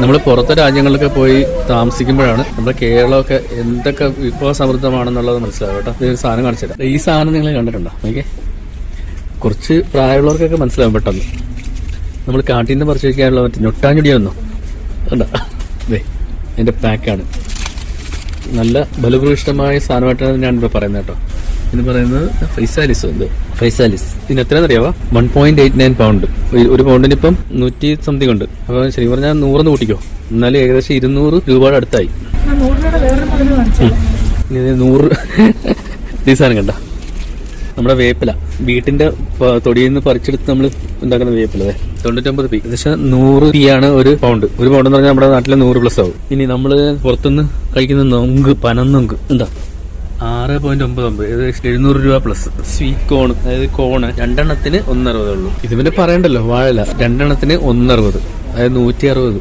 നമ്മൾ പുറത്തെ രാജ്യങ്ങളിലൊക്കെ പോയി താമസിക്കുമ്പോഴാണ് നമ്മുടെ കേരളമൊക്കെ എന്തൊക്കെ വിഭവ സമൃദ്ധമാണെന്നുള്ളത് മനസ്സിലാവും കേട്ടോ ഇതൊരു സാധനം കാണിച്ചു തരാം. ഈ സാധനം നിങ്ങൾ കണ്ടിട്ടുണ്ടോ? ഓക്കെ കുറച്ച് പ്രായമുള്ളവർക്കൊക്കെ മനസ്സിലാവും പെട്ടെന്ന്. നമ്മൾ കാട്ടിൽ നിന്ന് പറിച്ചു വയ്ക്കാനുള്ള മറ്റേ ഞൊട്ടാഞ്ഞൊടി വന്നു? അതെ എന്റെ പാക്കാണ് നല്ല ബലപ്രവിഷ്ടമായ സാധനമായിട്ടാണ് ഞാനിവിടെ പറയുന്നത് കേട്ടോ. ഇത് പറയുന്നത് ഫൈസാലിസ് ഉണ്ട്. ഫൈസാലിസ്. ഇതിന് എത്രയാണെന്ന് അറിയാവോ one point eight nine pound ഒരു പൗണ്ടിന് ഇപ്പം നൂറ്റി സംതിങ് ഉണ്ട്. അപ്പൊ ശരി പറഞ്ഞാൽ നൂറെന്ന് കൂട്ടിക്കോ. എന്നാലും ഏകദേശം ഇരുന്നൂറ് രൂപയുടെ അടുത്തായി. നൂറ് ഈ സാധനം കണ്ട. നമ്മുടെ വേപ്പില. വീട്ടിന്റെ തൊടിയിൽ നിന്ന് പറിച്ചെടുത്ത് നമ്മൾ ഉണ്ടാക്കുന്ന വേപ്പില അതെ തൊണ്ണൂറ്റൊമ്പത് പി. ഏകദേശം നൂറ് പി ആണ് ഒരു പൗണ്ട് ഒരു പൗണ്ട് എന്ന് പറഞ്ഞാൽ നമ്മുടെ നാട്ടിലെ നൂറ് പ്ലസ് ആവും. ഇനി നമ്മൾ പുറത്തുനിന്ന് കഴിക്കുന്ന നൊങ്ക് പനന്നൊങ്ക് എന്താ? ആറ് പോയിന്റ് ഒമ്പത് ഒമ്പത്. ഏകദേശം എഴുന്നൂറ് രൂപ പ്ലസ് സ്വീറ്റ് കോൺ അതായത് കോണ് രണ്ടെണ്ണത്തിന് ഒന്നറുപതേ ഉള്ളൂ. ഇത് പിന്നെ പറയണ്ടല്ലോ വാഴല. രണ്ടെണ്ണത്തിന് ഒന്നറുപത്. അതായത് നൂറ്റി അറുപത്